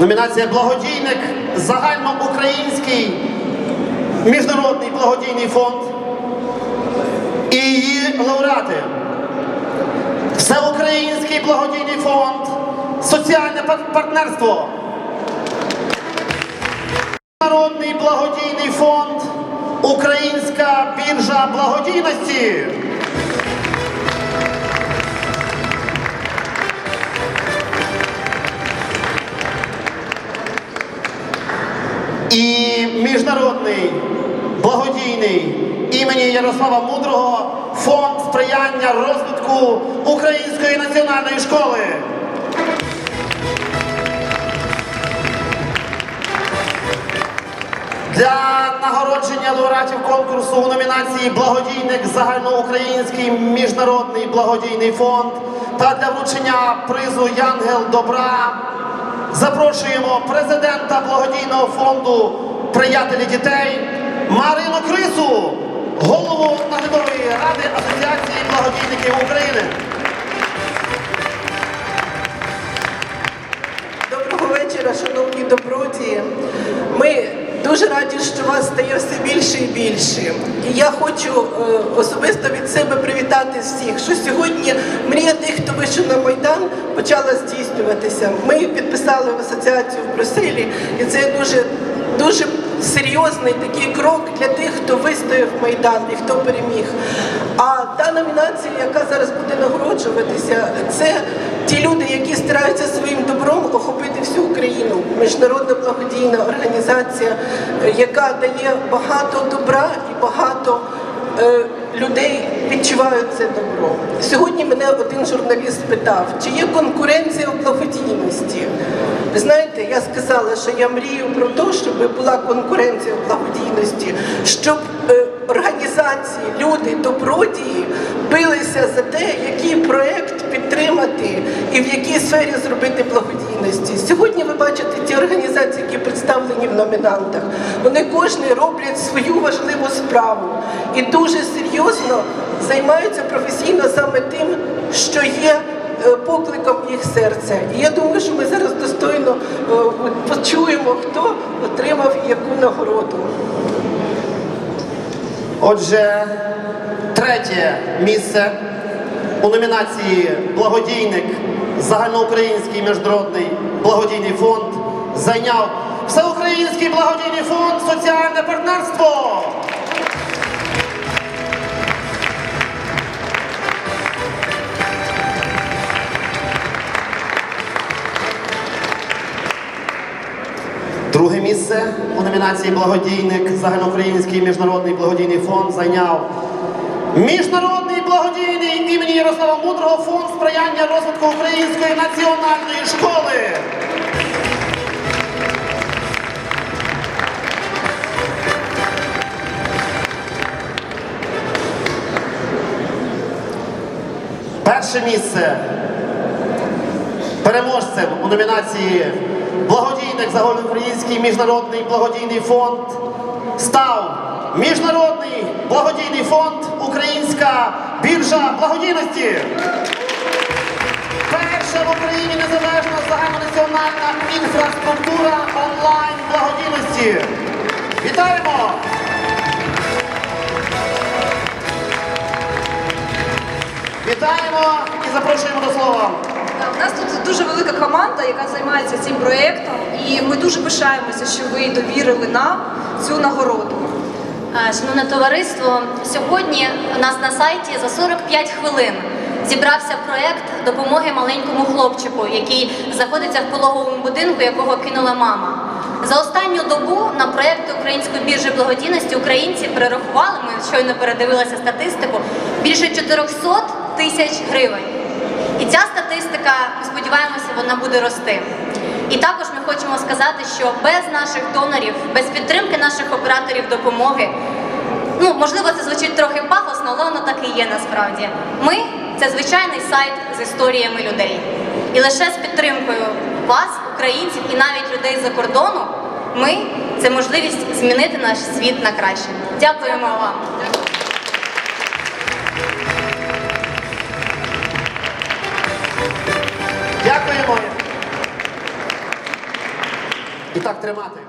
Номінація Благодійник загальноукраїнський міжнародний благодійний фонд і її лауреати. Всеукраїнський благодійний фонд, соціальне партнерство. Народний благодійний фонд, Українська біржа благодійності. Міжнародний благодійний імені Ярослава Мудрого фонд сприяння розвитку Української національної школи. Для нагородження лауреатів конкурсу у номінації Благодійник Загальноукраїнський міжнародний благодійний фонд та для вручення призу Янгел Добра запрошуємо президента благодійного фонду Приятелі дітей Марину Крису, голову наглядової ради Асоціації благодійників України. Доброго вечора, шановні добродії. Ми дуже раді, що вас стає все більше і більше. І я хочу е, особисто від себе привітати всіх, що сьогодні мрія тих, хто вийшов на Майдан, почала здійснюватися. Ми підписали в асоціацію в Брюсселі, і це дуже дуже. Серйозний такий крок для тих, хто вистояв Майдан і хто переміг. А та номінація, яка зараз буде нагороджуватися, це ті люди, які стараються своїм добром охопити всю Україну. Міжнародна благодійна організація, яка дає багато добра і багато е, людей відчувають це добро. Сьогодні мене один журналіст спитав, чи є конкуренція в благодійності. Ви знаєте, я сказала, що я мрію про те, щоб була конкуренція в благодійності, щоб е, організації, люди, добродії билися за те, який проект підтримати і в якій сфері зробити благодійності. Сьогодні ви бачите ті організації, які представлені в номінантах. Вони кожен роблять свою важливу справу і дуже серйозно займаються професійно саме тим, що є е, покликом їх серця. І я думаю, що ми зараз достойно е, почуємо, хто отримав яку нагороду. Отже, третє місце у номінації Благодійник Загальноукраїнський міжнародний благодійний фонд зайняв Всеукраїнський благодійний фонд Соціальне партнерство. Друге місце у номінації Благодійник Загальноукраїнський міжнародний благодійний фонд зайняв Міжнародний благодійний імені Ярослава Мудрого фонд сприяння розвитку Української національної школи. Перше місце переможцем у номінації Благодійник Загальноукраїнський міжнародний благодійний фонд став Міжнародний благодійний фонд Українська біржа благодійності. Перша в Україні незалежна загальнонаціональна інфраструктура онлайн благодійності. Вітаємо! Вітаємо і запрошуємо до слова. У нас тут дуже велика команда, яка займається цим проєктом, і ми дуже пишаємося, що ви довірили нам цю нагороду. Е, Шановне товариство, сьогодні у нас на сайті за 45 хвилин зібрався проект допомоги маленькому хлопчику, який знаходиться в пологовому будинку, якого кинула мама. За останню добу на проєкт Української біржі благодійності українці перерахували, ми щойно передивилися статистику, більше 400 тисяч гривень. І ця статистика, ми сподіваємося, вона буде рости. І також ми хочемо сказати, що без наших донорів, без підтримки наших операторів допомоги, ну можливо, це звучить трохи пафосно, але воно так і є насправді. Ми це звичайний сайт з історіями людей. І лише з підтримкою вас, українців і навіть людей за кордону, ми це можливість змінити наш світ на краще. Дякуємо вам. Підтримуємо. І так тримати.